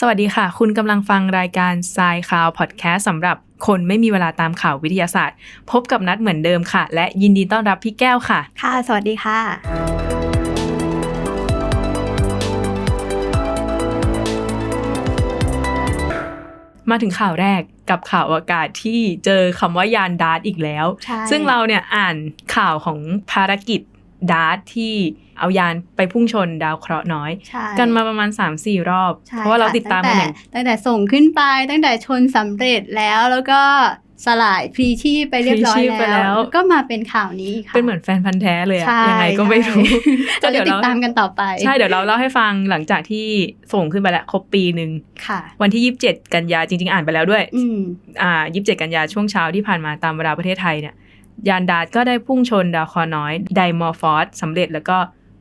สวัสดีค่ะ คุณกำลังฟังรายการทรายข่าวพอดแคสต์สำหรับคนไม่มีเวลาตามข่าววิทยาศาสตร์ พบกับนัดเหมือนเดิมค่ะ และยินดีต้อนรับพี่แก้วค่ะ ค่ะ สวัสดีค่ะ มาถึงข่าวแรกกับข่าวอากาศที่เจอคำว่ายานดาร์ตอีกแล้ว ใช่ ซึ่งเราเนี่ยอ่านข่าวของภารกิจดาร์ตที่ เอายานไปพุ่งชนดาวเคราะห์น้อยใช่กันมาประมาณ 3-4 รอบใช่เพราะว่าเราค่ติดตามกันอย่างตั้งแต่ส่งขึ้นไปตั้งแต่ชนสำเร็จแล้วแล้วก็สลายพรีชีพไปเรียบร้อยพลีชีพไปแล้แล้ววก็มาเป็นข่าวนี้ค่ะเป็นเหมือนแฟนพันธ์แท้เลยอะใช่ยังไงก็ไม่รู้ใช่เราจะติดตามกันต่อไป ใช่เดี๋ยวเราเล่าให้ฟังหลังจากที่ส่งขึ้นไปแล้วครบปีหนึ่งค่ะวันที่ 27 กันยาจริง ๆ อ่านไปแล้วด้วยอืมอ่า 27 กันยาช่วงเช้าที่ผ่านมาตามเวลาประเทศไทยเนี่ยยานดาร์ตก็ได้พุ่งชนดาวเคราะห์น้อยไดมอร์ฟอสสำเร็จแล้วก็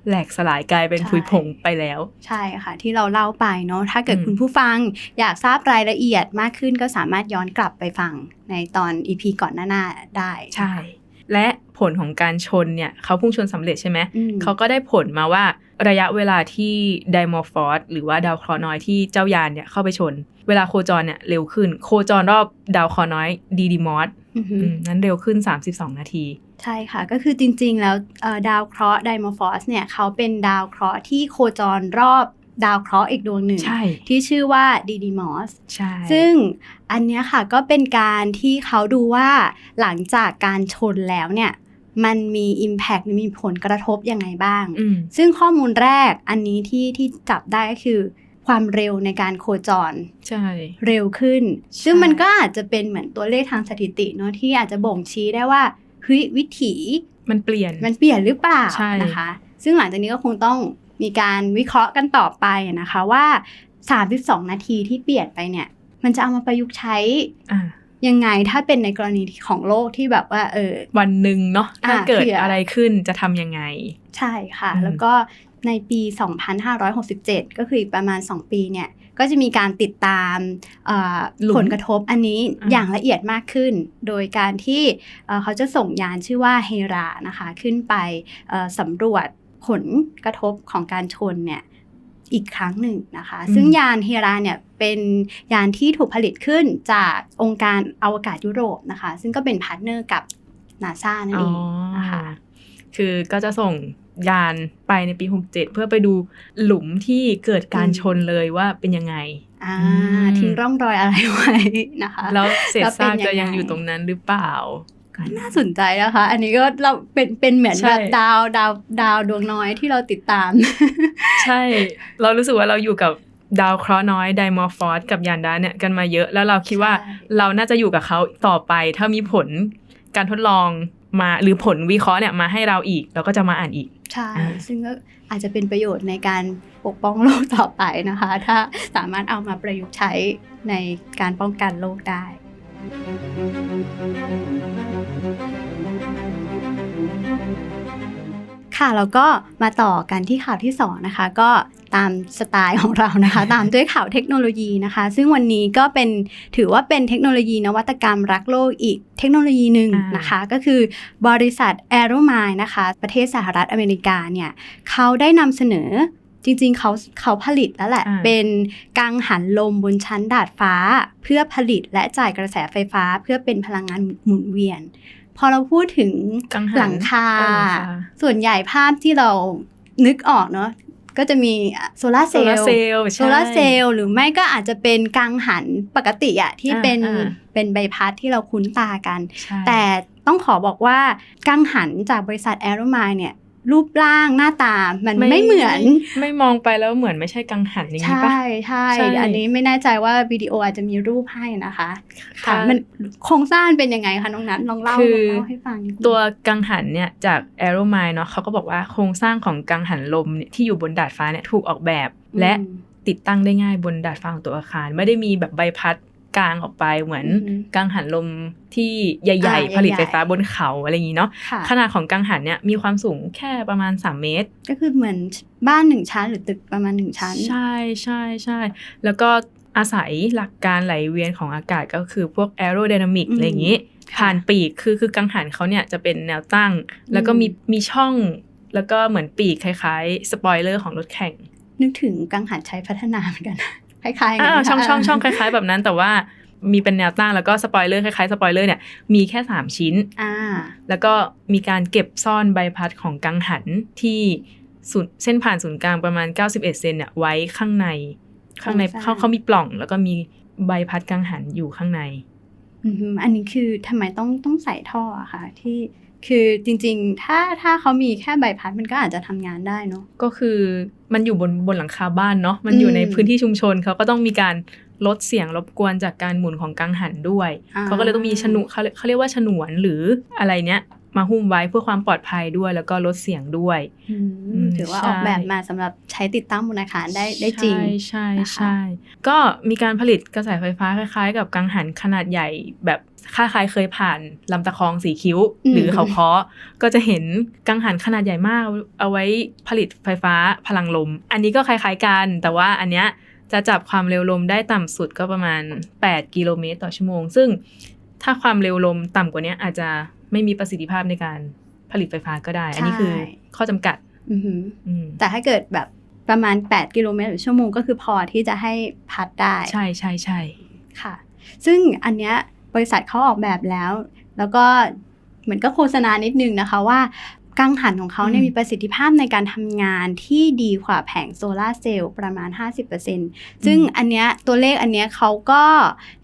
แหลกสลายกลายเป็นใช่ผุยผงไปแล้ว ใช่ค่ะ ที่เราเล่าไปเนาะถ้าเกิดอืมคุณผู้ฟังอยากทราบรายละเอียดมากขึ้นก็สามารถย้อนกลับไปฟังในตอน EP ก่อนหน้าๆได้ใช่ และผลของการชนเนี่ยเขาพุ่งชนสำเร็จใช่ไหมอืมเขาก็ได้ผลมาว่าระยะเวลาที่ไดมอร์ฟอสหรือว่าดาวเคราะห์น้อยที่เจ้ายานเนี่ยเข้าไปชน เวลาโคจรเนี่ยเร็วขึ้น โคจรรอบดาวเคราะห์น้อยดีดีมอสอือหือนั้นเร็วขึ้น 32 นาที ใช่ค่ะ ก็คือจริงๆ แล้วเอ่อดาวเคราะห์ไดมอร์ฟอสเนี่ยเขาเป็นดาวเคราะห์ที่โคจรรอบดาวเคราะห์อีกดวงหนึ่งใช่ที่ชื่อว่าดีดีมอสใช่ซึ่งอันเนี้ยค่ะก็เป็นการที่เขาดูว่าหลังจากการชนแล้วเนี่ยมันมี Impact มีผลกระทบยังไงบ้างอืมซึ่งข้อมูลแรกอันนี้ที่ที่จับได้ก็คือความเร็วในการโคจรใช่เร็วขึ้นใช่ซึ่งมันก็อาจจะเป็นเหมือนตัวเลขทางสถิติเนอะที่อาจจะบ่งชี้ได้ว่า เฮ้ยวิถีมันเปลี่ยนมันเปลี่ยนหรือเปล่าใช่นะคะ ซึ่งหลังจากนี้ก็คงต้องมีการวิเคราะห์กันต่อไปนะคะว่า 32 นาทีที่เปลี่ยนไปเนี่ย มันจะเอามาประยุกต์ใช้อ่ายังไงถ้าเป็นในกรณีของโลกที่แบบว่า เออ วันหนึ่งเนาะถ้าอ่าเกิดเผื่อออะไรขึ้นจะทำยังไง ใช่ค่ะอืมแล้วก็ในปี 2567 ก็คืออีกประมาณ 2 ปีเนี่ย ก็จะมีการติดตามเอ่อหลุมผลกระทบอันนี้อ่าอย่างละเอียดมากขึ้น โดยการที่เอ่อเขาจะส่งยานชื่อว่าเฮรานะคะขึ้นไปเอ่อสำรวจผลกระทบของการชนเนี่ยอีกครั้งหนึ่งนะคะอืมซึ่งยานเฮราเนี่ยเป็นยานที่ถูกผลิตขึ้นจากองค์การอวกาศยุโรปนะคะ ซึ่งก็เป็นพาร์ทเนอร์กับนาซานั่นอ๋อเองนะคะ คือก็จะส่งยานไปในปี 67 เพื่อไปดูหลุมที่เกิดการอืมชนเลยว่าเป็นยังไงอ่าอืมทิ้งร่องรอยอะไรไว้นะคะ แล้วเศษแล้วเป็นซากจะยังไงยังอยู่ตรงนั้นหรือเปล่าก็น่าสนใจนะคะ อันนี้ก็เราเป็นเป็นเหมือนใช่แบบดาวดาวดาวดวงน้อยที่เราติดตาม ใช่ เรารู้สึกว่าเราอยู่กับดาวเคราะห์น้อยไดมอร์ฟอสกับยานดาเนี่ยกันมาเยอะ แล้วเราคิดว่าใช่เราน่าจะอยู่กับเขาต่อไป ถ้ามีผลการทดลอง มาหรือผลวิเคราะห์เนี่ยมาให้เราอีก เราก็จะมาอ่านอีก ใช่อ่าซึ่งก็อาจจะเป็นประโยชน์ในการปกป้องโลกต่อไปนะคะ ถ้าสามารถเอามาประยุกต์ใช้ในการป้องกันโลกได้ ค่ะแล้วก็มาต่อกันที่ข่าวที่สองนะคะก็ตามสไตล์ของเรานะคะ ตามด้วยข่าวเทคโนโลยีนะคะ ซึ่งวันนี้ก็เป็นถือว่าเป็นเทคโนโลยีนวัตกรรมรักโลกอีกเทคโนโลยีหนึ่งอ่านนะคะ ก็คือบริษัท a e r o m i นะคะ ประเทศสหรัฐอเมริกาเนี่ยเขาได้นำเสนอจริงๆ เขาเขาผลิตแล้วแหละอ่าเป็นกังหันลมบนชั้นดาดฟ้า เพื่อผลิตและจ่ายกระแสไฟฟ้า เพื่อเป็นพลังงานหมุนเวียน พอเราพูดถึงกังหันหลังคาเออหลังคา ส่วนใหญ่ภาพที่เรานึกออกเนาะก็จะมีโซลาร์เซโซลลาร์ล์เซลล์โซลาร์เซลล์หรือไม่ก็อาจจะเป็นกังหันปกติอะที่อ่าเป็นอ่าเป็นใบพัดที่เราคุ้นตากันใช่แต่ต้องขอบอกว่ากังหันจากบริษัทแอโรมายเนี่ย รูปร่างหน้าตามันไม่เหมือนไม่ไม่มองไปแล้วเหมือนไม่ใช่กังหันอย่างนี้ใช่ปะใช่ใช่อันนี้ไม่แน่ใจว่าวิดีโออาจจะมีรูปให้นะคะ ค่ะมันโครงสร้างเป็นยังไงคะน้องนัทลองเล่าคือลองเล่าให้ฟังนิดนึงตัวกังหันเนี่ยจาก a e r o m i เนาะเขาก็บอกว่าโครงสร้างของกังหันลมเนี่ยที่อยู่บนดาดฟ้าเนี่ยถูกออกแบบและอืมติดตั้งได้ง่ายบนดาดฟ้าของตัวอาคาร ไม่ได้มีแบบใบพัด กลางออกไปเหมือนอืมกังหันลมที่ใหญ่อ่าๆผลิตใหญ่ๆไฟฟ้าบนเขาอะไรอย่างนี้เนาะค่ะขนาดของกังหันเนี่ยมีความสูงแค่ประมาณ 3 เมตร ก็คือเหมือนบ้านหนึ่งชั้นหรือตึกประมาณหนึ่งชั้น ใช่ใช่ใช่แล้วก็อาศัยหลักการไหลเวียนของอากาศก็คือพวก aerodynamic อืมอะไรอย่างนี้ค่ะผ่านปีกคือคือกังหันเขาเนี่ยจะเป็นแนวตั้ง แล้วก็อืมมีมีช่อง แล้วก็เหมือนปีกคล้ายๆ สปอยเลอร์ของรถแข่ง นึกถึงกังหันใช้พัฒนาเหมือนกัน คล้ายๆอ่ากันช่องช่องช่องคค่ะล้าย ๆ แบบนั้นแต่ว่ามีเป็นแนวตั้งแล้วก็สปอยเลอร์คล้ายๆสปอยเลอร์เนี่ยมีแค่ 3 ชิ้นอ่าแล้วก็มีการเก็บซ่อนใบพัดของกังหันที่ศูนย์เส้นผ่านศูนย์กลางประมาณ 91 เซนเนี่ยไว้ข้างในข้างในโครงสร้างเขาเขามีปล่อง แล้วก็มีใบพัดกังหันอยู่ข้างในอืมอันนี้คือทำไมต้องต้องใส่ท่ออะคะที่ คือจริงๆ ถ้าถ้าเขามีแค่ใบพัดมันก็อาจจะทำงานได้เนาะก็คือมันอยู่บนบนหลังคาบ้านเนาะมันอยู่ในอืมพื้นที่ชุมชนเขาก็ต้องมีการลดเสียงรบกวนจากการหมุนของกังหันด้วยอ่าเขาก็เลยต้องมีฉนุเขาเรียกเขาเรียกว่าฉนวนหรืออะไรเนี้ย มาหุ้มไว้เพื่อความปลอดภัยด้วย แล้วก็ลดเสียงด้วยอืมอืมถือว่าใช่ออกแบบมาสำหรับใช้ติดตั้งบนอาคารได้ได้จริง ใช่ใช่นะคะใช่ก็มีการผลิตกระแสไฟฟ้าคล้าย ๆ กับกังหันขนาดใหญ่แบบคล้ายๆเคยผ่านลำตะคองสีคิ้ว หรือเขาเคาะก็จะเห็นกังหันขนาดใหญ่มาก เอาไว้ผลิตไฟฟ้าพลังลม อันนี้ก็คล้าย ๆกัน แต่ว่าอันเนี้ยจะจับความเร็วลมได้ต่ำสุดก็ประมาณ 8 กิโลเมตรต่อชั่วโมง ซึ่งถ้าความเร็วลมต่ำกว่านี้อาจจะ ไม่มีประสิทธิภาพในการผลิตไฟฟ้าก็ได้ อันนี้คือใช่ข้อจำกัดอือหืออืมแต่ถ้าเกิดแบบประมาณ 8 กิโลเมตรต่อชั่วโมงก็คือพอที่จะให้พัดได้ ใช่ใช่ใช่ค่ะ ซึ่งอันเนี้ยบริษัทเขาออกแบบแล้ว แล้วก็เหมือนก็โฆษณานิดนึงนะคะว่ากังหันของเขาเนี่ยมีประสิทธิภาพในการทำงานที่ดีกว่าแผงโซลาร์เซลล์ประมาณ 50%ซึ่งอันเนี้ยตัวเลขอันเนี้ยเขาก็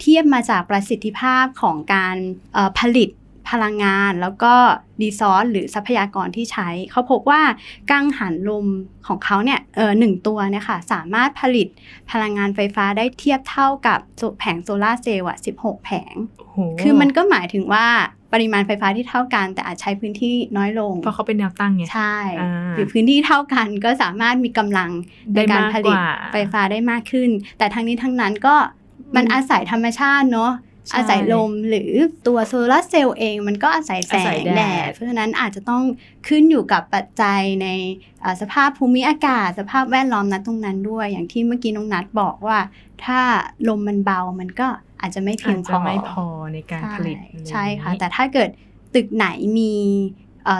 เทียบมาจากประสิทธิภาพของการเอ่อผลิต พลังงานแล้วก็ดีซอสหรือทรัพยากรที่ใช้ เขาพบว่ากังหันลมของเขาเนี่ยเออหนึ่งตัวเนี่ยค่ะสามารถผลิตพลังงานไฟฟ้าได้เทียบเท่ากับโซแผงโซลาร์เซลล์อะ16 แผงโอ้โหคือมันก็หมายถึงว่าปริมาณไฟฟ้าที่เท่ากันแต่อาจใช้พื้นที่น้อยลง เพราะเขาเป็นแนวตั้งไงใช่อ่าหรือพื้นที่เท่ากันก็สามารถมีกำลังในได้การมากผลิกตว่าไฟฟ้าได้มากขึ้น แต่ทั้งนี้ทั้งนั้นก็มันอืมอาศัยธรรมชาติเนาะใช่ อาศัยลมหรือตัวโซลาร์เซลล์เองมันก็อาศัยแสอาศัยงแดดแดด เพราะฉะนั้นอาจจะต้องขึ้นอยู่กับปัจจัยในเอ่อสภาพภูมิอากาศ สภาพแวดล้อมนั้นตรงนั้นด้วย อย่างที่เมื่อกี้น้องนัดบอกว่า ถ้าลมมันเบามันก็อาจจะไม่เพียอางจพจะอไม่พอในการผลิตใช่อไรอย่างใช่ค่ะนี้แต่ถ้าเกิดตึกไหนมี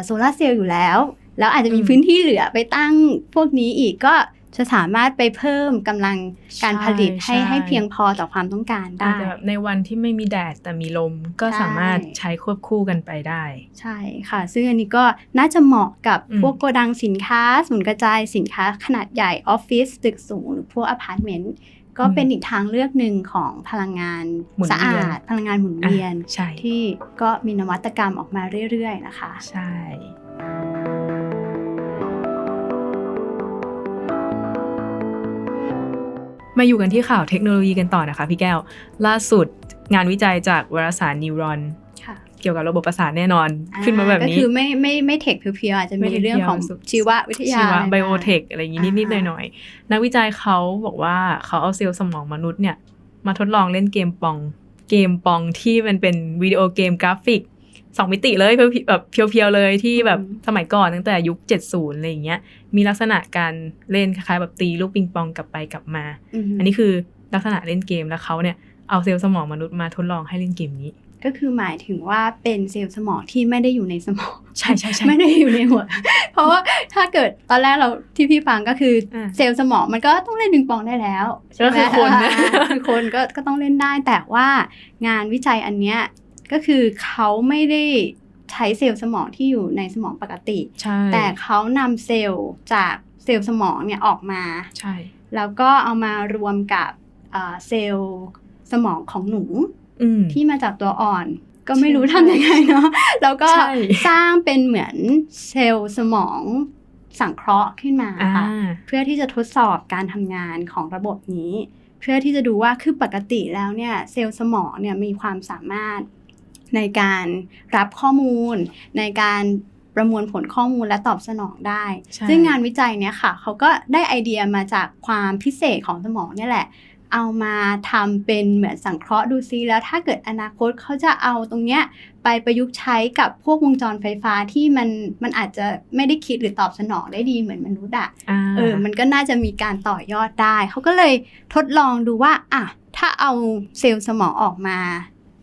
โซลาร์เซลล์อยู่แล้ว แล้วอาจจะมีอืมพื้นที่เหลือไปตั้งพวกนี้อีกก็ จะสามารถไปเพิ่มกำลังการผลิตให้ใช่ให้เพียงพอต่อความต้องการอาได้จจะแบบในวันที่ไม่มีแดดแต่มีลมก็ใช่สามารถใช้ควบคู่กันไปได้ ใช่ค่ะ ซึ่งอันนี้ก็น่าจะเหมาะกับอืมพวกโกดังสินค้าศูนย์กระจายสินค้าขนาดใหญ่ออฟฟิศตึกสูงหรือพวกอพาร์ตเมนต์ก็เป็นอีกทางเลือกหนึ่งของพลังงานหมุนสะเวีอายนดพลังงานหมุนเวียนอะใช่ที่ก็มีนวัตกรรมออกมาเรื่อย ๆ นะคะ ใช่ มาอยู่กันที่ข่าวเทคโนโลยีกันต่อนะคะพี่แก้ว ล่าสุดงานวิจัยจากวารสารนิวรอนค่ะเกี่ยวกับระบบประสาทแน่นอนขึ้นมาแบบนี้ก็คือไม่ไม่ไม่เทคเพียวๆอาจจะไม่มีเทคเรื่องของเพียวๆชีววิทยาชีวะอะไรไบโอเทคอะไรอย่างนี้นิดอ่าๆหน่อยๆนักวิจัยเขาบอกว่าเขาเอาเซลล์สมองมนุษย์เนี่ยมาทดลองเล่นเกมปองเกมปองที่มันเป็นวิดีโอเกมกราฟิก สองมิติเลยเพียวๆแบบเพียวๆเลยที่แบบสมัยก่อนตั้งแต่ยุค 70อะไรอย่างเงี้ยมีลักษณะการเล่นคล้ายๆแบบตีลูกปิงปองกลับไปกลับมามอันนี้คือลักษณะเล่นเกมแล้วเขาเนี่ยเอาเซลล์สมองมนุษย์มาทดลองให้เล่นเกมนี้ ก็คือหมายถึงว่าเป็นเซลล์สมองที่ไม่ได้อยู่ในสมอง ใช่ใช่ใช่ไม่ได้อยู่ในหัว เพราะว่าถ้าเกิดตอนแรกเราที่พี่ฟังก็คืออาเซลล์สมองมันก็ต้องเล่นปิงปองได้แล้วใช่ไหมก็คือคนนะอ่าคือคนก็ก็ต้องเล่นได้แต่ว่างานวิจัยอันเนี้ย ก็คือเขาไม่ได้ใช้เซลล์สมองที่อยู่ในสมองปกติใช่แต่เขานำเซลล์จากเซลล์สมองเนี่ยออกมา ใช่ แล้วก็เอามารวมกับเอ่อเซลล์สมองของหนูอืมที่มาจากตัวอ่อน ก็ไม่รู้ใช่ทำยังไงเนาะ แล้วก็ใช่สร้างเป็นเหมือนเซลล์สมองสังเคราะห์ขึ้นมาอ่าค่ะเพื่อที่จะทดสอบการทำงานของระบบนี้ เพื่อที่จะดูว่าคือปกติแล้วเนี่ยเซลล์สมองเนี่ยมีความสามารถ ในการรับข้อมูล ในการประมวลผลข้อมูลและตอบสนองได้ใช่ซึ่งงานวิจัยเนี่ยค่ะ เขาก็ได้ไอเดียมาจากความพิเศษของสมองเนี่ยแหละ เอามาทำเป็นเหมือนสังเคราะห์ดูซิแล้วถ้าเกิดอนาคตเขาจะเอาตรงเนี้ยไปประยุกต์ใช้กับพวกวงจรไฟฟ้าที่มันมันอาจจะไม่ได้คิดหรือตอบสนองได้ดีเหมือนมนุษย์อะอ่าเออ มันก็น่าจะมีการต่อยอดได้ เขาก็เลยทดลองดูว่าอะถ้าเอาเซลล์สมองออกมา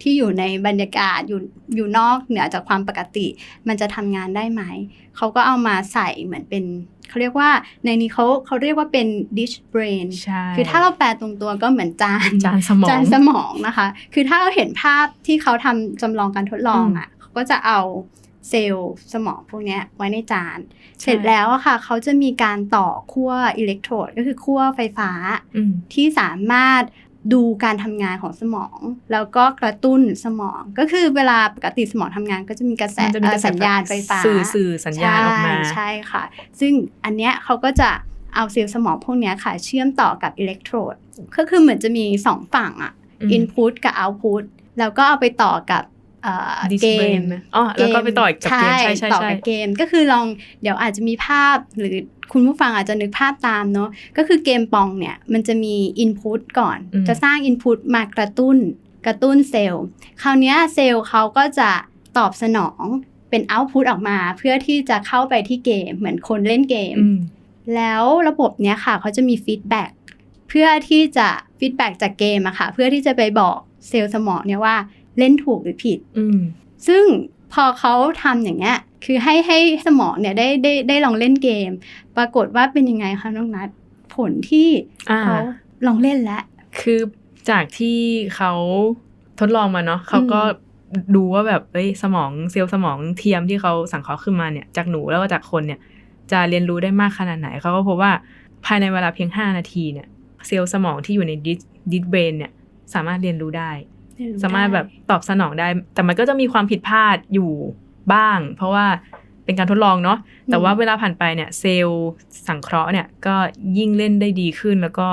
ที่อยู่ในบรรยากาศอยู่อยู่นอกเหนือจากความปกติ มันจะทำงานได้ไหม เขาก็เอามาใส่เหมือนเป็นเขาเรียกว่าในนี้เขาเขาเรียกว่าเป็น dish brain ใช่คือถ้าเราแปลตรงตัวก็เหมือนจานจานสมองจานสมองนะคะ คือถ้าเราเห็นภาพที่เขาทำจำลองการทดลองอะเขาก็จะเอาเซลล์สมองพวกเนี้ยไว้ในจาน เสร็จแล้วอะค่ะ เขาจะมีการต่อขั้วอิเล็กโทรดก็คือขั้วไฟฟ้าอืมที่สามารถ ดูการทำงานของสมอง แล้วก็กระตุ้นสมอง ก็คือเวลาปกติสมองทำงานก็จะมีกระแสมันจะมีกระแสเอ่อสัญญาณไฟฟ้า สื่อสื่อสัญญาณออกมาใช่ใช่ค่ะ ซึ่งอันเนี้ยเขาก็จะเอาเซลล์สมองพวกเนี้ยค่ะ เชื่อมต่อกับอิเล็กโทรด ก็คือเหมือนจะมีสองฝั่งอะอืมอินพุตกับเอาต์พุตแล้วก็เอาไปต่อกับเอ่อ This เก brain มไหอ๋อแล้วก็ไปต่ออีกกับเกมใช่ใช่ต่อใช่กับเกมก็คือลองเดี๋ยวอาจจะมีภาพหรือ คุณผู้ฟังอาจจะนึกภาพตามเนาะก็คือเกมปองเนี่ยมันจะมีอินพุตก่อนอืมจะสร้างอินพุตมากระตุ้น กระตุ้นเซลล์คราวเนี้ยเซลล์เขาก็จะตอบสนองเป็นเอาต์พุตออกมา เพื่อที่จะเข้าไปที่เกมเหมือนคนเล่นเกมอืมแล้วระบบเนี้ยค่ะเขาจะมีฟีดแบ็กเพื่อที่จะฟีดแบ็กจากเกมอะค่ะ เพื่อที่จะไปบอกเซลล์สมองเนี่ยว่าเล่นถูกหรือผิดอืมซึ่งพอเขาทำอย่างเงี้ย คือให้ให้สมองเนี่ยได้ได้ได้ลองเล่นเกม ปรากฏว่าเป็นยังไงคะน้องนัดผลที่อ่าเขาลองเล่นแล้วคือจากที่เขาทดลองมาเนาะเขาก็ดูว่าแบบเอ้ยสมองเซลล์สมองเทียมที่เขาสังเคราะห์ขึ้นมาเนี่ย จากหนูแล้วก็จากคนเนี่ย จะเรียนรู้ได้มากขนาดไหนเขาก็พบว่าภายในเวลาเพียง 5 นาทีเนี่ย เซลล์สมองที่อยู่ในดิสดิสเบรนเนี่ย สามารถเรียนรู้ได้ สามารถแบบตอบสนองได้ แต่มันก็จะมีความผิดพลาดอยู่ บ้าง เพราะว่าเป็นการทดลองเนาะแต่ว่าเวลาผ่านไปเนี่ยเซลล์สังเคราะห์เนี่ยก็ยิ่งเล่นได้ดีขึ้นแล้วก็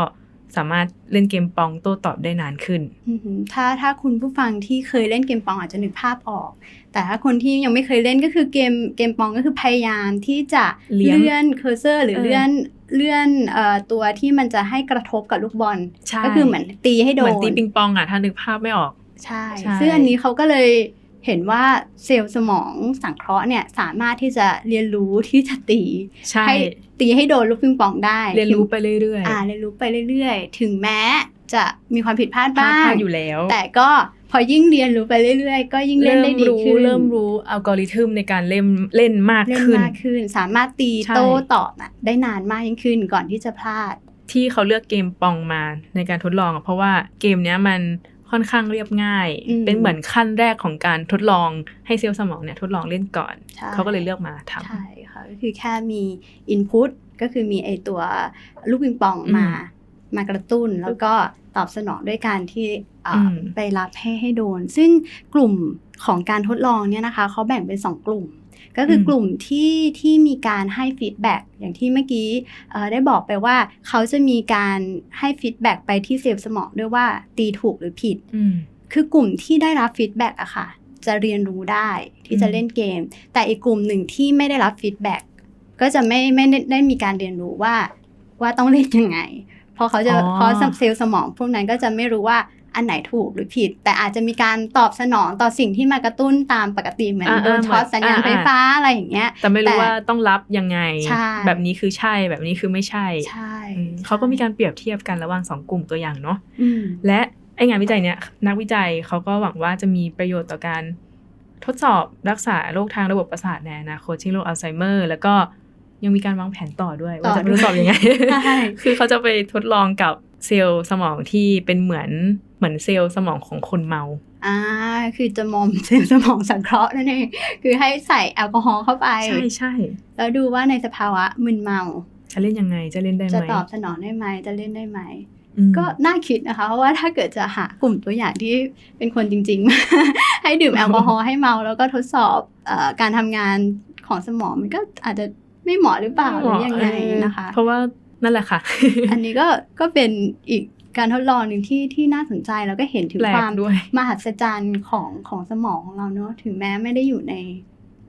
สามารถเล่นเกมปองโต้ตอบได้นานขึ้นอือหือถ้าถ้าคุณผู้ฟังที่เคยเล่นเกมปองอาจจะนึกภาพออก แต่ถ้าคนที่ยังไม่เคยเล่นก็คือเกมเกมปองก็คือพยายามที่จะเลี้ยงเลื่อนเคอร์เซอร์ หรือเออเลื่อนเลื่อนเอ่อตัวที่มันจะให้กระทบกับลูกบอลใช่ก็คือเหมือนตีให้โดเหมืนอนตีปิงปองอะถ้านึกภาพไม่ออก ใช่ใช่ซึ่งอันนี้เขาก็เลย เห็นว่าเซลล์สมองสังเคราะห์เนี่ยสามารถที่จะเรียนรู้ที่จะตีใช่ให้ตีให้โดนลูกปิงปองได้ เรียนรู้ไปเรื่อยอ่าเรียนรู้ไปเรื่อยๆ ถึงแม้จะมีความผิดพลาดๆพลาดบ้าพงลาดอยู่แล้ว แต่ก็พอยิ่งเรียนรู้ไปเรื่อยๆ ก็ยิ่งเล่นได้ดีรู้ขึ้นเริ่มรู้อัลกอริทึมในการเล่นเล่นมากเล่นขึ้นมากขึ้น สามารถตีใช่โต้ตอบอะได้นานมากยิ่งขึ้นก่อนที่จะพลาด ที่เขาเลือกเกมปองมาในการทดลองอะเพราะว่าเกมเนี้ยมัน ค่อนข้างเรียบง่ายอืมเป็นเหมือนขั้นแรกของการทดลองให้เซลล์สมองเนี่ยทดลองเล่นก่อนใช่เขาก็เลยเลือกมาทำใช่ค่ะก็คือแค่มี Input ก็คือมีไอตัวลูกปิงปองมาอืมมากระตุ้นแล้วก็ตอบสนองด้วยการที่เอ่ออมไปรับให้ให้โดน ซึ่งกลุ่มของการทดลองเนี่ยนะคะเขาแบ่งเป็น 2 กลุ่ม ก็คืออมกลุ่มที่ที่มีการให้ฟีดแบ็กอย่างที่เมื่อกี้เอ่อได้บอกไปว่าเขาจะมีการให้ฟีดแบ็กไปที่เซลล์สมองด้วยว่าตีถูกหรือผิดอืมคือกลุ่มที่ได้รับฟีดแบ็กอะค่ะ จะเรียนรู้ได้ที่จะอืมเล่นเกม แต่อีกกลุ่มหนึ่งที่ไม่ได้รับฟีดแบ็กก็จะไม่ไม่ได้ได้มีการเรียนรู้ว่าว่าต้องเล่นยังไง เพราะเขาจะเพราะเซลล์สมองพวกนั้นก็จะไม่รู้ว่า อันไหนถูกหรือผิด แต่อาจจะมีการตอบสนองต่อสิ่งที่มากระตุ้นตามปกติเหมือนอ่าโดนอ่าช็อตสัญญาณอ่าไฟฟ้าอะไรอย่างเงี้ย แต่ไม่รู้แต่ว่าต้องรับยังไงใช่แบบนี้คือใช่แบบนี้คือไม่ใช่ใช่อืมเขาก็มีการเปรียบเทียบกันระหว่างสองกลุ่มตัวอย่างเนาะอืมและไองานวิจัยเนี้ยนักวิจัยเขาก็หวังว่าจะมีประโยชน์ต่อการทดสอบรักษาโรคทางระบบประสาทในอนาคตเช่นโรคอัลไซเมอร์ แล้วก็ยังมีการวางแผนต่อด้วย ว่าจะไปทดสอบยังไงใช่คือเขาจะไปทดลองกับเซลล์สมองที่เป็นเหมือน เหมือนเซลล์สมองของคนเมา อ่า คือจะมอมเซลล์สมองสังเคราะห์นั่นเองคือให้ใส่แอลกอฮอล์เข้าไป ใช่ใช่ แล้วดูว่าในสภาวะมึนเมา จะเล่นยังไง จะเล่นได้ไหจะมตอบสนองได้ไหม จะเล่นได้ไหมอืมก็น่าคิดนะคะ เพราะว่าถ้าเกิดจะหากลุ่มตัวอย่างที่เป็นคนจริง ๆ ให้ดื่มแอลกอฮอล์ให้เมา แล้วก็ทดสอบเออการทำงานของสมองมันก็อาจจะไม่เหมาะหรือเปล่าหรือยังไงนะคะ เพราะว่านั่นแหละค่ะ อันนี้ก็ก็เป็นอีก การทดลองหนึ่งที่ที่น่าสนใจแล้วก็เห็นถึงแปลคกวามด้วยมหัศจรรย์ของของสมองของเราเนอะถึงแม้ไม่ได้อยู่ใน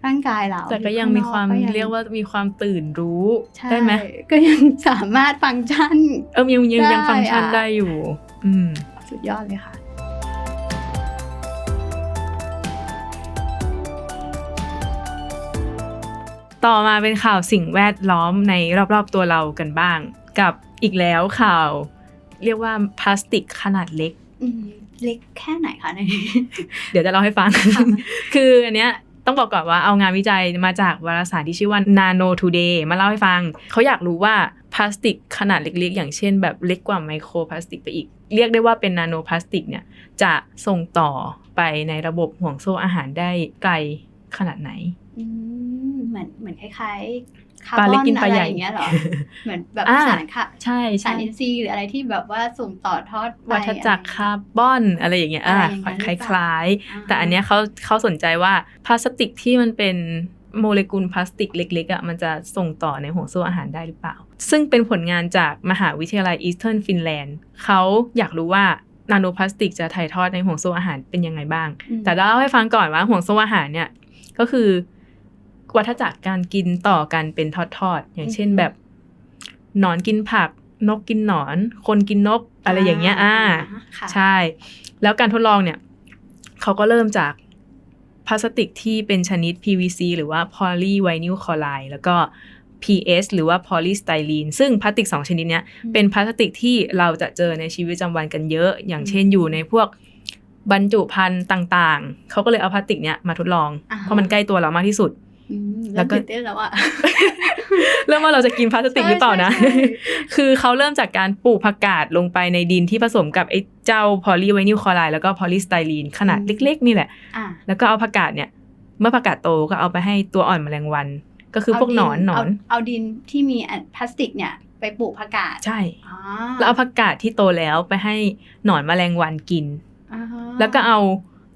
ร่างกายเราแต่ก็ยังมีความข้นอกเรียกว่ามีความตื่นรู้ใช่ได้ไหมก็ยังสามารถฟังก์ชัน เออยังยังยังได้ฟังก์ชันอะได้อยู่ อืมสุดยอดเลยค่ะต่อมาเป็นข่าวสิ่งแวดล้อมในรอบๆตัวเรากันบ้าง กับอีกแล้วข่าว เรียกว่าพลาสติกขนาดเล็กอืมเล็กแค่ไหนคะในนี้เดี๋ยวจะเล่าให้ฟังค่ะคืออันเนี้ยต้องบอกก่อนว่าเอางานวิจัยมาจากวารสารที่ชื่อว่า Nano Today มาเล่าให้ฟัง เขาอยากรู้ว่าพลาสติกขนาดเล็กๆ อย่างเช่น แบบเล็กกว่าไมโครพลาสติกไปอีก เรียกได้ว่าเป็นนาโนพลาสติกเนี่ยจะส่งต่อไปในระบบห่วงโซ่อาหารได้ไกลขนาดไหนอืมเหมือนเหมือนคล้ายๆ คาปลาร์บเล็อกนกินปอะลาไรใหญ่อย่างเงี้ยเหรอ เหมือนแบบอ่าสารค่ะใช่สาใช่รอินทรีย์หรืออะไรที่แบบว่าส่งต่อทอดไปวัฏจักรคาร์บอนอะไรอย่างเงี้ยอะอะไรอย่างนั้นหรือคเปล่าล้ายๆ แต่อันเนี้ยเขาเขาสนใจว่าพลาสติกที่มันเป็นโมเลกุลพลาสติกเล็กๆอะมันจะส่งต่อในห่วงโซ่อาหารได้หรือเปล่า ซึ่งเป็นผลงานจากมหาวิทยาลัยอีสเทิร์นฟินแลนด์เขาอยากรู้ว่านาโนพลาสติกจะถ่ายทอดในห่วงโซ่อาหารเป็นยังไงบ้างอืมแต่เล่าให้ฟังก่อนว่าห่วงโซ่อาหารเนี่ยก็คือ วัฏจักรการกินต่อกันเป็นทอดๆอย่างเช่นแบบหนอนกินผัก นกกินหนอน คนกินนกอะไรอย่างเงี้ย อ่าค่ะใช่ แล้วการทดลองเนี่ยเขาก็เริ่มจากพลาสติกที่เป็นชนิด PVC หรือว่า polyvinyl chloride แล้วก็ PS หรือว่า polystyrene ซึ่งพลาสติก 2 ชนิดเนี้ยอืมเป็นพลาสติกที่เราจะเจอในชีวิตประจำวันกันเยอะ อย่างเช่นอยู่ในพวกบรรจุภัณฑ์ต่างๆ เขาก็เลยเอาพลาสติกเนี้ยมาทดลองอ่าฮะเพราะมันใกล้ตัวเรามากที่สุดอืม แล้วก็เริ่มตื่นเต้นแล้วอะเริ่มว่าเราจะกินพลาสติกหรือเปล่านะใช่ใช่คือเขาเริ่มจากการปลูกผักกาดลงไปในดินที่ผสมกับไอ้เจ้าพอลีไวนิลคลอไรด์แล้วก็พอลีสไตรีนขนาดอืมเล็ก ๆ นี่แหละอะแล้วก็เอาผักกาดเนี่ย เมื่อผักกาดโตก็เอาไปให้ตัวอ่อนแมลงวัน ก็คือพวกหนอนหนอนเาเอาดินที่มีอันพลาสติกเนี่ยไปปลูกผักกาดใช่อ๋อแล้วเอาผักกาดที่โตแล้วไปให้หนอนแมลงวันกินอ่าฮะแล้วก็เอา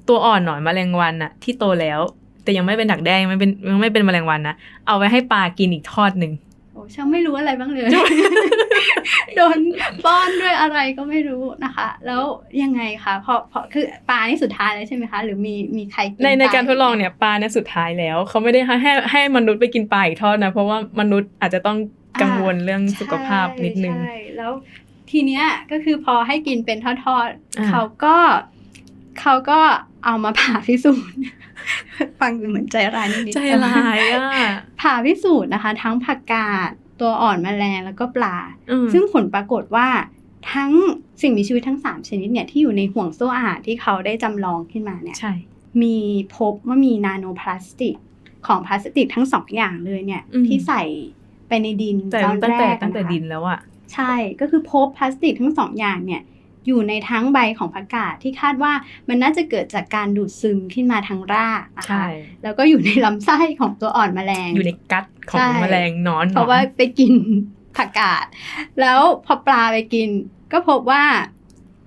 ตัวอ่อนหนอนแมลงวันน่ะที่โตแล้ว แต่ยังไม่เป็นดักแด้ยังไม่เป็นยังไม่เป็นแมลงวันนะเอาไว้ให้ปลากินอีกทอดหนึ่งโอ้ช่างไม่รู้อะไรบ้างเลย โดนป้อนด้วยอะไรก็ไม่รู้นะคะ แล้วยังไงคะพอพอคือปลานี่สุดท้ายแล้วใช่ไหมคะ หรือมีมีใครกินในในปลการทดลองเนี่ยปลาเนี่ยสุดท้ายแล้วเขาไม่ได้ให้ให้ให้มนุษย์ไปกินปลาอีกทอดนะ เพราะว่ามนุษย์อาจจะต้องกังวลเรื่องสุขภาพนิดนึงใช่แล้วทีเนี้ยก็คือพอให้กินเป็นทอดอ่าๆเขาก็ เขาก็เอามาผ่าพิสูจน์ฟังเหมือนใจร้ายนิดๆใจร้ายอะผ่าพิสูจน์นะคะ ทั้งผักกาดตัวอ่อนแมลงแล้วก็ปลาอืมซึ่งผลปรากฏว่าทั้งสิ่งมีชีวิตทั้ง 3 ชนิดเนี่ยที่อยู่ในห่วงโซ่อาหารที่เขาได้จำลองขึ้นมาเนี่ยใช่มีพบว่ามีนาโนพลาสติกของพลาสติกทั้งสองอย่างเลยเนี่ยอืมที่ใส่ไปในดินแต่ตอนตั้งแรแต่กตั้งแต่นะคะดินแล้วอะใช่ก็คือพบพลาสติกทั้งสองอย่างเนี่ย อยู่ในทั้งใบของผักกาดที่คาดว่ามันน่าจะเกิดจากการดูดซึมขึ้นมาทางรากนะคะใช่แล้วก็อยู่ในลำไส้ของตัวอ่อนแมลง อยู่ในกัดของใช่แมลงหนอนเพราะว่าไปกินผักกาด แล้วพอปลาไปกิน ก็พบว่า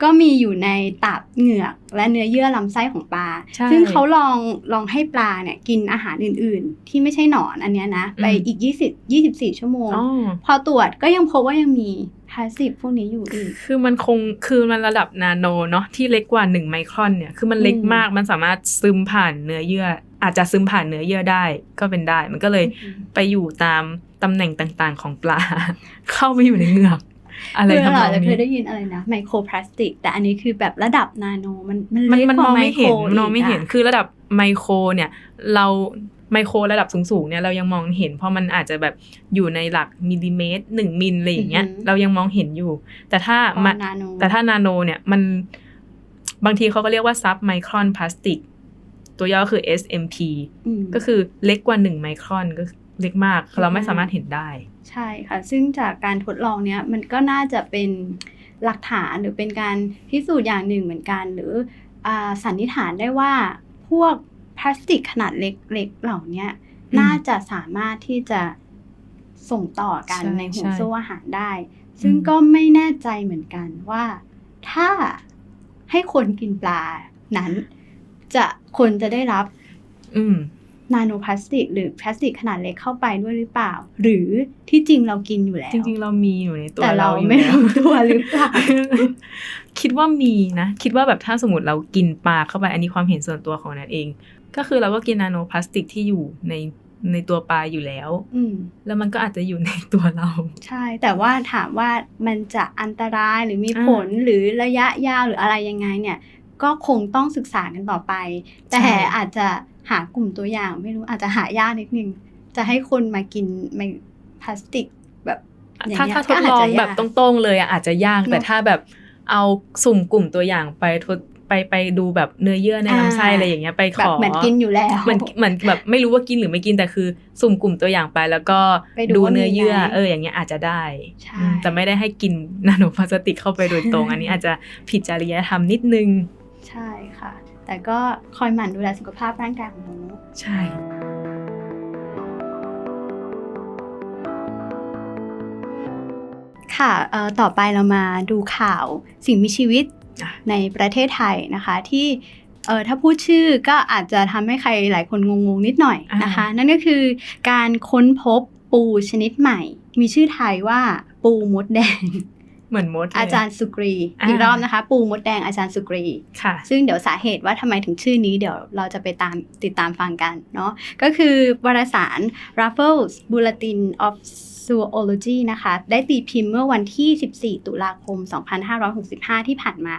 ก็มีอยู่ในตับเหงือก และเนื้อเยื่อลำไส้ของปลาใช่ซึ่งเขาลองลองให้ปลาเนี่ยกินอาหารอื่น ๆ ที่ไม่ใช่หนอนอันเนี้ยนะ ไปอืมอีก 20 24 ชั่วโมงอ๋อพอตรวจก็ยังพบว่ายังมี พลาสติกพวกนี้อยู่อีก คือมันคงคือมันระดับนาโนเนาะที่เล็กกว่าหนึ่งไมครอนเนี่ยคือมันเล็กอืมมากมันสามารถซึมผ่านเนื้อเยื่อ อาจจะซึมผ่านเนื้อเยื่อได้ก็เป็นได้ มันก็เลยไปอยู่ตามตำแหน่งต่างๆของปลา เข้าไปอยู่ในเหงือกอะไรคือทำนเราองจะเคนี้ยได้ยินอะไรนะไมโครพลาสติก แต่อันนี้คือแบบระดับนาโนมันมันมันเล็กมันกมว่าองไมไม่โครเห็นมันมองกไม่เห็นอะคือระดับไมโครเนี่ย เรา ไมโครระดับสูงๆเนี่ยเรายังมองเห็น เพราะมันอาจจะแบบอยู่ในหลักมิลลิเมตรหนึ่งมิลอะไรอย่างเงี้ยอือหือเรายังมองเห็นอยู่ แต่ถ้าอ๋อมานาโนแต่ถ้านาโนเนี่ยมันบางทีเขาก็เรียกว่าซับไมครอนพลาสติกตัวย่อคือ SMP มก็คือเล็กกว่า 1 ไมครอนก็เล็กมากเล็กมาก เราไม่สามารถเห็นได้ ใช่ค่ะ ซึ่งจากการทดลองเนี้ยมันก็น่าจะเป็นหลักฐานหรือเป็นการพิสูจน์อย่างหนึ่งเหมือนกัน หรืออาสันนิษฐานได้ว่าพวก พลาสติกขนาดเล็กๆเหล่าเนี้ยอืมน่าจะสามารถที่จะส่งต่อกันใช่ในห่วงใช่โซ่อาหารได้ ซึ่งอืมก็ไม่แน่ใจเหมือนกันว่า ถ้าให้คนกินปลานั้น จะคนจะได้รับอืมนาโนพลาสติก หรือพลาสติกขนาดเล็กเข้าไปด้วยหรือเปล่า หรือที่จริงเรากินอยู่แล้ว จริง ๆ เรามีอยู่ในตัวแต่เราเราอยู่ไม่แล้วรู้ตัวหรือเปล่าคิดว่ามีนะ คิดว่าแบบถ้าสมมติเรากินปลาเข้าไปอันนี้ความเห็นส่วนตัวของนัทเอง ก็คือเราก็กินนาโนพลาสติกที่อยู่ในในตัวปลาอยู่แล้ว อืมแล้วมันก็อาจจะอยู่ในตัวเรา ใช่ แต่ว่าถามว่ามันจะอันตรายหรือมีอ่าผลหรือระยะยาวหรืออะไรยังไงเนี่ย ก็คงต้องศึกษากันต่อไป แต่ใช่อาจจะหากลุ่มตัวอย่าง ไม่รู้อาจจะหายากนิดนึง จะให้คนมากินไมพลาสติกแบบอย่งถ้าเงี้ยถ้าทดก็ลองจจะแบบยากตรงๆเลยอะอาจจะยากเนอะแต่ถ้าแบบเอาสุ่มกลุ่มตัวอย่างไปทด ไปไปดูแบบเนื้อเยื่อในอ่าลำไส้อะไรอย่างเงี้ยไปขแบบอเหมือนกินอยู่แล้วเหมือนเหมือนแบบไม่รู้ว่ากินหรือไม่กินแต่คือ สุ่มกลุ่มตัวอย่างไป แล้วก็ไปดูว่ามีเนื้อเยื่อไหมเอออย่างเงี้ยอาจจะได้ใช่อืมแต่ไม่ได้ให้กินนาโนพลาสติกเข้าไปโดยตรง อันนี้อาจจะผิดจริยธรรมนิดนึง ใช่ค่ะ แต่ก็คอยหมั่นดูแลสุขภาพร่างกายของหนูใช่ค่ะเอ่อต่อไปเรามาดูข่าวสิ่งมีชีวิตอะ ในประเทศไทยนะคะที่เออถ้าพูดชื่อก็อาจจะทำให้ใครหลายคนงงๆนิดหน่อยนะคะ นั่นก็คือการค้นพบปูชนิดใหม่ มีชื่อไทยว่าปูมดแดงเหมือนมดเลอาจารย์สุกรีอ่าอีกรอบนะคะ ปูมดแดงอาจารย์สุกรีค่ะ ซึ่งเดี๋ยวสาเหตุว่าทำไมถึงชื่อนี้เดี๋ยวเราจะไปตามติดตามฟังกันเนาะก็คือวารสาร Raffles Bulletin of Zoology นะคะ ได้ตีพิมพ์เมื่อวันที่ 14 ตุลาคม 2565 ที่ผ่านมา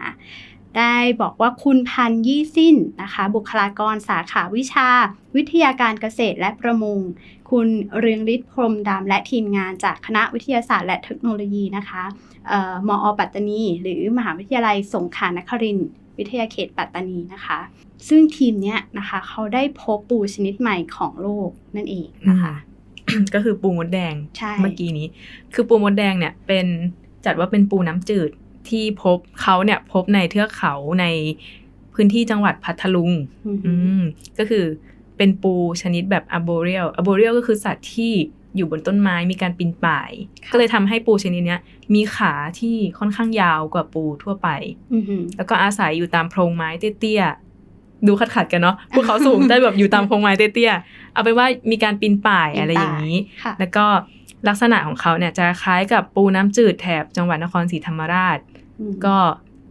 ได้บอกว่าคุณพันยี่สิ้นนะคะ บุคลากรสาขาวิชา วิทยาการเกษตรและประมง คุณเรืองฤทธิ์พรมดำและทีมงานจากคณะวิทยาศาสตร์และเทคโนโลยีนะคะออมอปัตตานี หรือมหาวิทยาลัยสงขลานครินทร์วิทยาเขตปัตตานีนะคะ ซึ่งทีมเนี้ยนะคะ เขาได้พบปูชนิดใหม่ของโลกนั่นเองนะคะ ก็คือปูมดแดงใช่เมื่อกี้นี้ คือปูมดแดงเนี่ยเป็นจัดว่าเป็นปูน้ำจืดที่พบเขาเนี่ยพบในเทือกเขาในพื้นที่จังหวัดพัทลุงอือหือือมก็คือเป็นปูชนิดแบบ arboreal arboreal ก็คือสัตว์ที่อยู่บนต้นไม้มีการปีนป่ายค่ะก็เลยทำให้ปูชนิดเนี้ยมีขาที่ค่อนข้างยาวกว่าปูทั่วไปอือหือแล้วก็อาศัยอยู่ตามโพรงไม้เตี้ยๆ ดูขัดขัดๆกันเนาะภูเขาสูงแต่แบบอยู่ตามโพรงไม้เตี้ยๆเอาไปนว่ามีการปีนป่ายอะไรอย่างนี้ค่ะแล้วก็ลักษณะของเขาเนี่ยจะคล้ายกับปูน้ำจืดแถบจังหวัดนครศรีธรรมราชอืมก็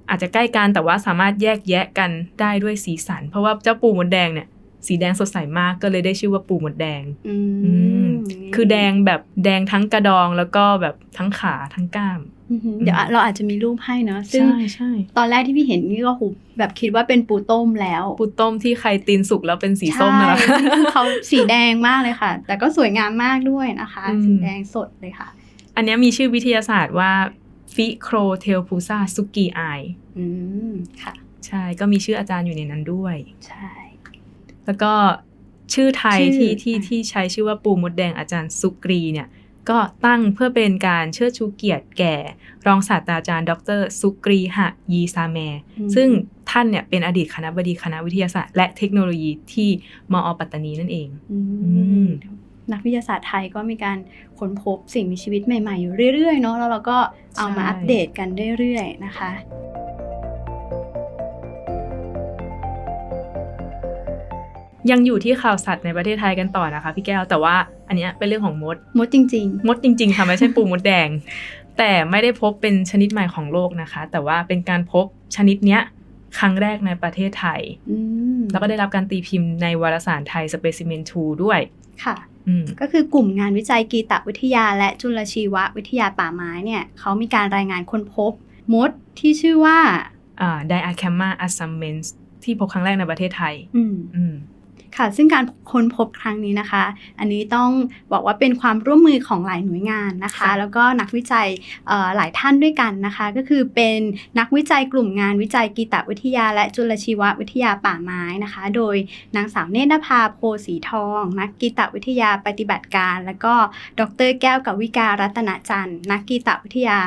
อาจจะใกล้กันแต่ว่าสามารถแยกแยะกันได้ด้วยสีสัน เพราะว่าเจ้าปูมดแดงเนี่ยสีแดงสดใสมากก็เลยได้ชื่อว่าปูมดแดงอือืมมคือแดงแบบแดงทั้งกระดองแล้วก็แบบทั้งขาทั้งกล้ามอือหือ เดี๋ยวเราอาจจะมีรูปให้เนาะซึ่งใช่ใช่ตอนแรกที่พี่เห็นนี่ก็หูแบบคิดว่าเป็นปูต้มแล้ว ปูต้มที่ไข่ตีนสุกแล้วเป็นสีส้มนั่นแหละใช่เขาสีแดงมากเลยค่ะ แต่ก็สวยงามมากด้วยนะคะอืมสีแดงสดเลยค่ะ อันเนี้ยมีชื่อวิทยาศาสตร์ว่าฟิโครเทลพูซาซุกีไออืมค่ะ ใช่ก็มีชื่ออาจารย์อยู่ในนั้นด้วย ใช่ แล้วก็ชื่อไทยชื่ที่อที่อะที่ใช้ชื่อว่าปูมดแดงอาจารย์สุกรีเนี่ย ก็ตั้งเพื่อเป็นการเชิดชูเกียรติแก่ รองศาสตราจารย์ ดรสุกรีหะยีซาแมอืมซึ่งท่านเนี่ยเป็นอดีตคณะบดีคณะวิทยาศาสตร์ และเทคโนโลยีที่มอปัตตานีนั่นเองอือืมมนักวิทยาศาสตร์ไทยก็มีการค้นพบสิ่งมีชีวิตใหม่ๆอยู่เรื่อยๆเนาะแล้วเราก็เอามาใช่อัปเดตกันเรื่อยๆนะคะ ยังอยู่ที่ข่าวสัตว์ในประเทศไทยกันต่อนะคะพี่แก้วแต่ว่าอันเนี้ยเป็นเรื่องของมด มดจริงมดจริงๆค่ะไม่ใช่ปูมดแดง แต่ไม่ได้พบเป็นชนิดใหม่ของโลกนะคะ แต่ว่าเป็นการพบชนิดเนี้ยครั้งแรกในประเทศไทยๆอืมแล้วก็ได้รับการตีพิมพ์ในวารสารไทย Specimen 2 ด้วย ค่ะอืมก็คือกลุ่มงานวิจัยกีตวิทยา และจุลชีววิทยาป่าไม้เนี่ยเขามีการรายงานค้นพบ มดที่ชื่อว่าอ่า Diacamma assummens ที่พบครั้งแรกในประเทศไทย อืมอืม ค่ะซึ่งการค้นพบครั้งนี้นะคะ อันนี้ต้องบอกว่าเป็นความร่วมมือของหลายหน่วยงานนะคะค่ะแล้วก็นักวิจัยเอ่อหลายท่านด้วยกันนะคะ ก็คือเป็นนักวิจัยกลุ่มงานวิจัยกีตวิทยา และจุลชีววิทยาป่าไม้นะคะ โดยนางสาวเนตรนภาโพสีทอง นักกีตวิทยาปฏิบัติการ แล้วก็ดรแก้วกวิการัตนจันทร์นักกีตวิทยา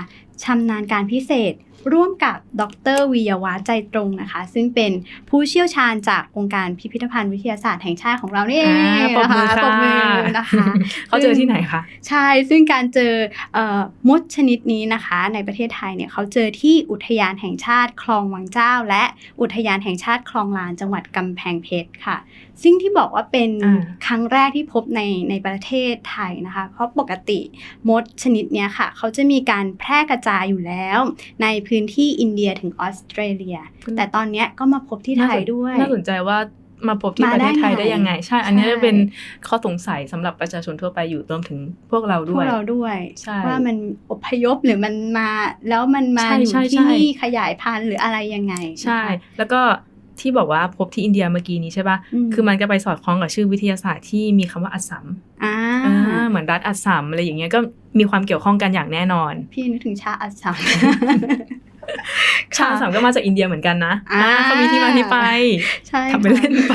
ชำนาญการพิเศษ ร่วมกับดรวียวัฒน์ใจตรงนะคะ ซึ่งเป็นผู้เชี่ยวชาญจากองค์การพิพิธภัณฑ์วิทยาศาสตร์แห่งชาติของเรานี่เองอ่าปรบมือนะคะค่ะปรบมือนะคะเขาเจอที่ไหนคะใช่ซึ่งการเจอเอ่อมดชนิดนี้นะคะ ในประเทศไทยเนี่ยเขาเจอที่อุทยานแห่งชาติคลองวังเจ้า และอุทยานแห่งชาติคลองลานจังหวัดกำแพงเพชรค่ะ ซึ่งที่บอกว่าเป็นอ่าครั้งแรกที่พบในในประเทศไทยนะคะ เพราะปกติมดชนิดเนี้ยค่ะ เขาจะมีการแพร่กระจายอยู่แล้วในพื้นที่อินเดียถึงออสเตรเลีย แต่ตอนเนี้ยก็มาพบที่ไทยด้วย น่าสนใจว่ามาพบที่มาประเทศไทยได้ได้ไงยังไง ใช่ อันนี้ใช่จะเป็นข้อสงสัยสำหรับประชาชนทั่วไปอยู่รวมถึงพวกเราพด้ววกยเราด้วยใช่ว่ามันอพยพหรือมันมาแล้วมันมาใช่อยู่ใช่ที่ใช่นี่ขยายพันธุ์หรืออะไรยังไงนะคะใช่ แล้วก็ที่บอกว่าพบที่อินเดียเมื่อกี้นี้ใช่ปะอืมคือมันก็ไปสอดคล้องกับชื่อวิทยาศาสตร์ที่มีคำว่าอัสสัมอ่าอ่าเหมือนรัฐอัสสัมอะไรอย่างเงี้ยก็มีความเกี่ยวข้องกันอย่างแน่นอน พี่นึกถึงชาอัสสัม ชาสามก็มาจากอินเดียเหมือนกันนะอ่าอ่าเขามีที่มาที่ไปใช่ทำเป็นค่ะเล่นไป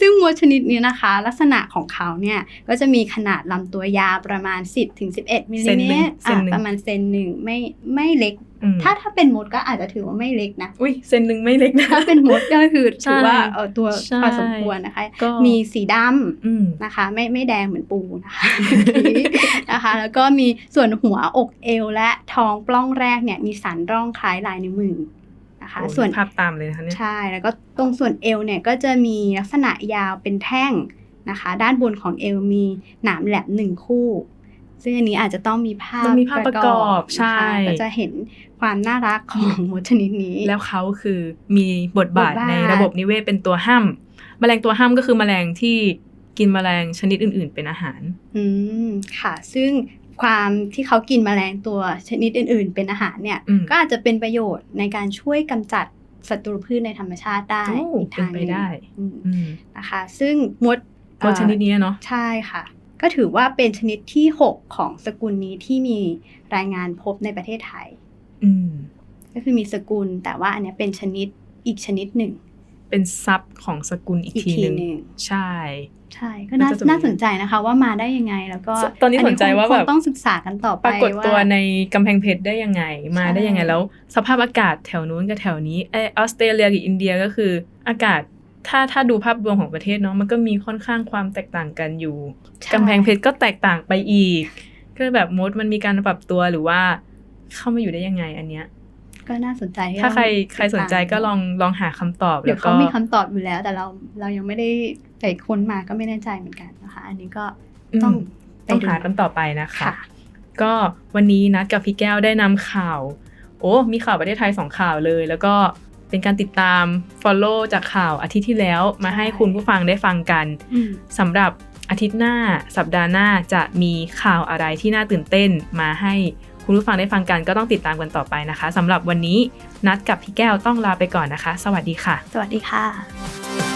ซึ่งมดชนิดนี้นะคะ ลักษณะของเขาเนี่ยก็จะมีขนาดลำตัวยาวประมาณ 10ถึง11มิลเซลินเมหนึ่งตรเซนหนึ่งประมาณเซนหนึ่งไม่ไม่เล็กอืม ถ้าถ้าเป็นมดก็อาจจะถือว่าไม่เล็กนะ อุ้ยเซนหนึ่งไม่เล็กนะ ถ้าเป็นมดก็คือใช่ถือว่าเออตัวใช่พอสมควรนะคะก็มีสีดำอืมนะคะ ไม่ไม่แดงเหมือนปูนะคะนะคะ แล้วก็มีส่วนหัวอกเอวและท้องปล้องแรกเนี่ยมีสันร่องคล้ายลายนิ้วมือนะคะโอ้ยส่วนภาพตามเลยนะคะเนี่ยใช่แล้วก็ตรงส่วนเอวเนี่ยก็จะมีลักษณะยาวเป็นแท่งนะคะ ด้านบนของเอวมีหนามแหลมหนึ่งคู่ ซึ่งอันนี้อาจจะต้องมีภาพมันมีภาพประกอบใช่นะคะก็จะเห็นความน่ารักของมดชนิดนี้ แล้วเขาคือมีบทบาทบทบาทในระบบนิเวศเป็นตัวห้ามแมลงตัวห้ามก็คือแมลงที่กินแมลงชนิดอื่น ๆ เป็นอาหาร อืมค่ะ ซึ่งความที่เขากินแมลงตัวชนิดอื่น ๆ เป็นอาหารเนี่ยอืมก็อาจจะเป็นประโยชน์ในการช่วยกำจัดศัตรูพืชในธรรมชาติได้โอ้อีกทางหเป็นนึ่ไปงได้อืมอืมนะคะ ซึ่งมดมดชนิดนี้เนาะใช่ค่ะ ก็ถือว่าเป็นชนิดที่ 6 ของสกุลนี้ที่มีรายงานพบในประเทศไทย อืม ก็คือมีสกุลแต่ว่าอันเนี้ยเป็นชนิดอีกชนิดหนึ่ง เป็นซับของสกุลอีกอีกทีทีหนึ่งหนึ่งใช่ใช่ก็น่ามันก็จะมีน่าสนใจนะคะว่ามาได้ยังไงแล้วก็ตอนนี้สนใจว่าคงแบบต้องศึกษากันต่อไปปรากฏตัวาในกำแพงเพชรได้ยังไง มาได้ยังไงใช่แล้ว สภาพอากาศแถวนู้นกับแถวนี้เออออสเตรเลียกับอินเดียก็คือ อากาศ ถ้าถ้าดูภาพรวมของประเทศเนาะมันก็มีค่อนข้างความแตกต่างกันอยู่ใช่กำแพงเพชรก็แตกต่างไปอีก ก็แบบมดมันมีการปรับตัวหรือว่า เข้ามาอยู่ได้ยังไงอันเนี้ย ก็น่าสนใจที่ถ้าใครต้องใครสนใจก็ลองลองหาคำตอบเดี๋แล้ยววก็เขามีคำตอบอยู่แล้ว แต่เราเรายังไม่ได้ไปค้นมาก็ไม่แน่ใจเหมือนกันนะคะ อันนี้ก็ต้องมไปต้องดูหากันต่อไปนะคะค่ะก็วันนี้นัดกับพี่แก้วได้นำข่าว โอ้มีข่าวประเทศไทยสองข่าวเลย แล้วก็ เป็นการติดตาม Follow จากข่าวอาทิตย์ที่แล้วมาให้คุณผู้ฟังได้ฟังกันอืมสำหรับอาทิตย์หน้าสัปดาห์หน้าจะมีข่าวอะไรที่น่าตื่นเต้นมาให้คุณผู้ฟังได้ฟังกันก็ต้องติดตามกันต่อไปนะคะสำหรับวันนี้นัดกับพี่แก้วต้องลาไปก่อนนะคะ สวัสดีค่ะ สวัสดีค่ะ